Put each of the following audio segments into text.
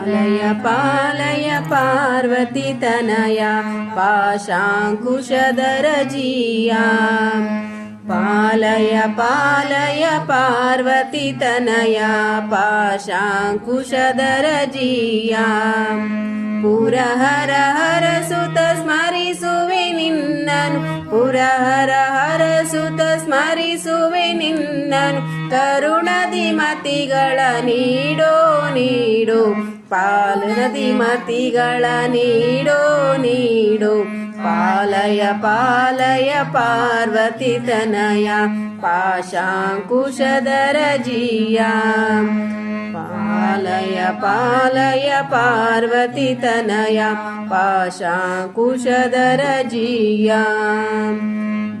पालय पालय पार्वतीतनया पाशाङ्कुशदरजीया। पालय पालय पार्वतीतनया पाशाङ्कुशदरजीया। पुरहर हर सुतस्मरिषु विनिन्दन् पुरहर ಸ್ಮರಿಸುವೆ ನಿನ್ನನು ಕರುಣದಿ ಮತಿಗಳ ನೀಡೋ ನೀಡೋ. ಪಾಲನದಿ ಮತಿಗಳ ನೀಡೋ ನೀಡೋ. ಪಾಲಯ ಪಾಲಯ ಪಾರ್ವತಿ ತನಯ. ಪಾಶಾಂಕುಶಧರ ಜಿಯ ಪಾಲಯ ಪಾಲಯ ಪಾರ್ವತಿ ತನಯ. ಪಾಶಾಂಕುಶಧರ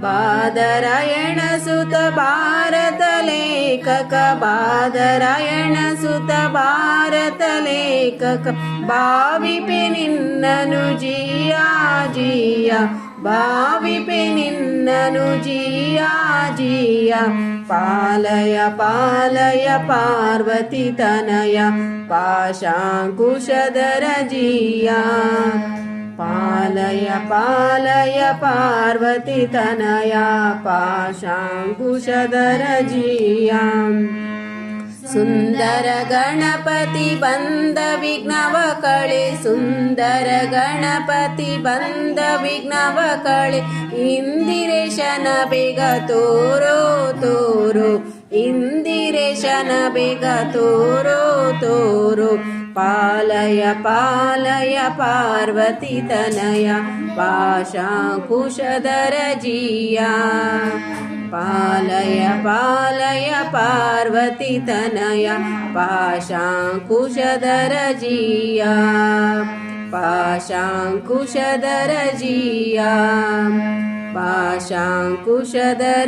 बादरायणसुत भारतलेखक बादरायणसुत भारतलेखक भाविपि निन्ननु जिया जिया भाविपि निन्ननु जिया जिया पालय पालय पार्वती तनया पाशाङ्कुशदरजिया पालय पालय पार्वतीतनया तनया सुन्दर गणपति बन्द विघ्नवकळे सुन्दर गणपति बन्द विघ्नवकळे इन्दिरे शन विगतो तोरो इन्दिरे शन तोरो तोरो। पालय पालय पार्वती पाशाकुशदरजीया। पालय पालय पार्वती तनया पाशांकुशदर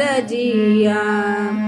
जिया